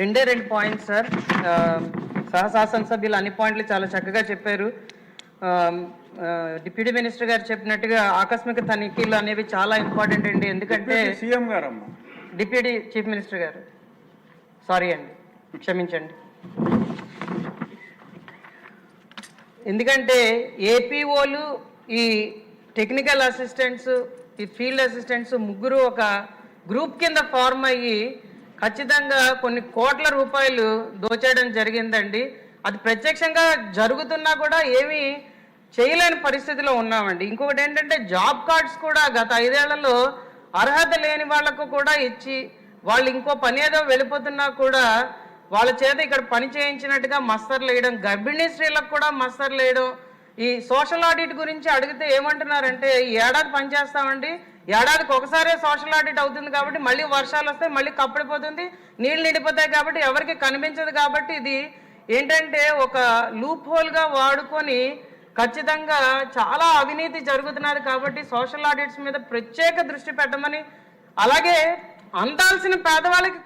రెండే రెండు points sir. సహశాసన సభ్యులు అన్ని పాయింట్లు చాలా చక్కగా చెప్పారు. డిప్యూటీ మినిస్టర్ గారు చెప్పినట్టుగా ఆకస్మిక తనిఖీలు అనేవి చాలా ఇంపార్టెంట్ అండి. ఎందుకంటే సీఎం గారమ్మా. డిప్యూటీ చీఫ్ మినిస్టర్ గారు. సారీ అండి. క్షమించండి. ఎందుకంటే ఏపీఓలు ఈ టెక్నికల్ అసిస్టెంట్స్ ఈ ఫీల్డ్ అసిస్టెంట్స్ ముగ్గురు ఒక గ్రూప్ కింద ఫార్మ్ అయ్యి ఖచ్చితంగా కొన్ని కోట్ల రూపాయలు దోచేయడం జరిగిందండి. అది ప్రత్యక్షంగా జరుగుతున్నా కూడా ఏమీ చేయలేని పరిస్థితిలో ఉన్నామండి. ఇంకొకటి ఏంటంటే జాబ్ కార్డ్స్ కూడా గత ఐదేళ్ళలో అర్హత లేని వాళ్ళకు కూడా ఇచ్చి వాళ్ళు ఇంకో పని ఏదో వెళ్ళిపోతున్నా కూడా వాళ్ళ చేత ఇక్కడ పని చేయించినట్టుగా మస్తర్లు వేయడం గర్భిణీ స్త్రీలకు కూడా మస్తర్లు వేయడం ఈ సోషల్ ఆడిట్ గురించి అడిగితే ఏమంటున్నారంటే ఈ ఏడాది పని చేస్తామండి. ఏడాదికి ఒకసారే సోషల్ ఆడిట్ అవుతుంది కాబట్టి మళ్ళీ వర్షాలు వస్తాయి మళ్ళీ కప్పడిపోతుంది నీళ్ళు నిండిపోతాయి కాబట్టి ఎవరికి కనిపించదు కాబట్టి ఇది ఏంటంటే ఒక లూప్ హోల్గా వాడుకొని ఖచ్చితంగా చాలా అవినీతి జరుగుతున్నది కాబట్టి సోషల్ ఆడిట్స్ మీద ప్రత్యేక దృష్టి పెట్టమని అలాగే అందాల్సిన పేదవాళ్ళకి